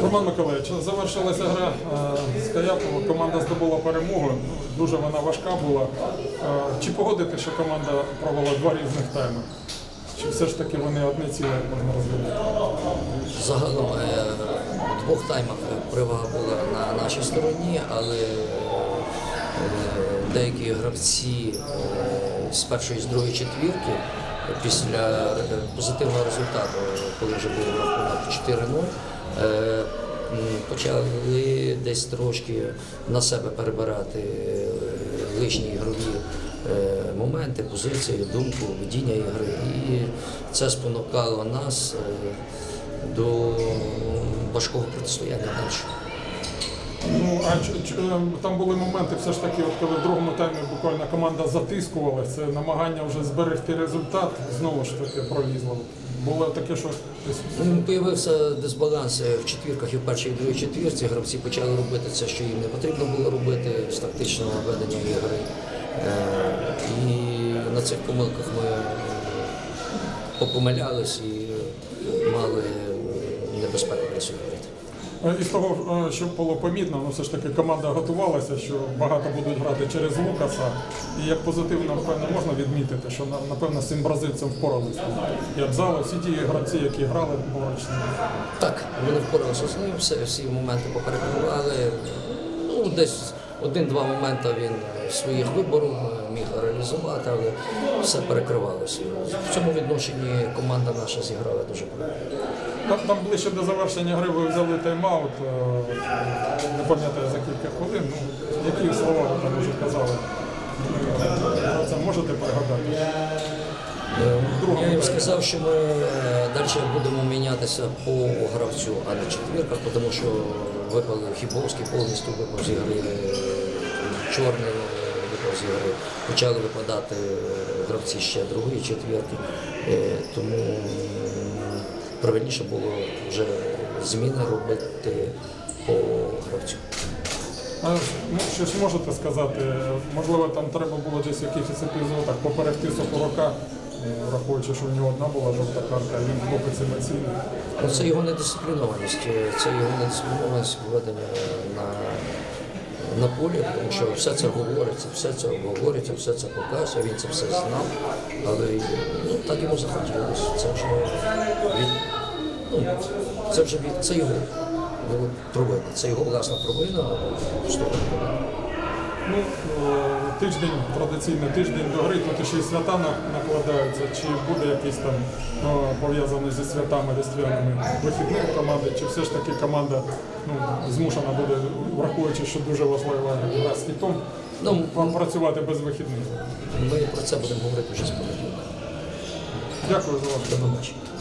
Роман Миколаївич, завершилася гра е, з Каяпом. Команда здобула перемогу. Дуже вона важка була. Е, Чи погодите, що команда провела два різних тайми? Чи все ж таки вони одне ціле можна розділити? Загалом е, в двох таймах перевага була на нашій стороні, але деякі гравці з першої з другої четвірки після позитивного результату, коли вже був рахунок 4-0, е, м, почали десь трошки на себе перебирати е, лишні ігрові е, моменти, позиції, думку, ведіння ігри. І це спонукало нас е, до важкого протистояння далі. Ну а е, там були моменти, все ж таки, от коли в другому таймі буквально команда затискувала, це намагання вже зберегти результат, знову ж таки пролізло. Було таке, що Ну, Появився дисбаланс е, в четвірках і в першій і другій четвірці. Гравці почали робити це, що їм не потрібно було робити з тактичного ведення ігри. Е, І на цих помилках ми попомилялись і мали небезпеку для. Е, Із того, е, що було помітно, ну все ж таки команда готувалася, що багато будуть грати через Лукаса. І як позитивно, напевно, можна відмітити, що напевно з цим бразильцем впоралися. І Абзали, всі ті гравці, які грали поруч. Так, вони впоралися з ним, все, всі моменти поперекривали. Ну, десь один-два моменти він своїх виборів е, міг реалізувати, але все перекривалося. В цьому відношенні команда наша зіграла дуже правильно. Там, там ближче до завершення гри ви взяли тайм-аут, е, не пам'ятаю за кілька хвилин. Ну, які слова ви там вже казали? Е, Це можете пригадати? Я їм сказав, що ми далі будемо мінятися по гравцю, а не четвірках, тому що випали Хібовський повністю випав з ігри, чорний випав з ігри. Почали випадати гравці ще другої четвірки. Е, Тому правильніше було вже зміни робити по гравцю. Ну, що ж можете сказати? Можливо, там треба було десь в якихось епізодах поперегти Сокорока, е, враховуючи, що в нього одна була жовта карта, він хлопець емоційний. Ну, Це його недисциплінованість, е, це його недисциплінованість поведення на, на полі, тому що все це говориться, все це говориться, все це показує, він це все знав, але ну, так йому захотілося. Це вже від, це вже від, це його провина, це його власна провина. Ну, е, тиждень, традиційний тиждень до гри, тут ще й свята накладаються. Чи буде якийсь там ну, пов'язаний зі святами різдвяними вихідним команди, чи все ж таки команда ну, змушена буде, враховуючи, що дуже важлива гра з кітом, Ну, працювати без вихідних. Ми про це будемо говорити вже з понеділка. Дякую за ваше. Побачення.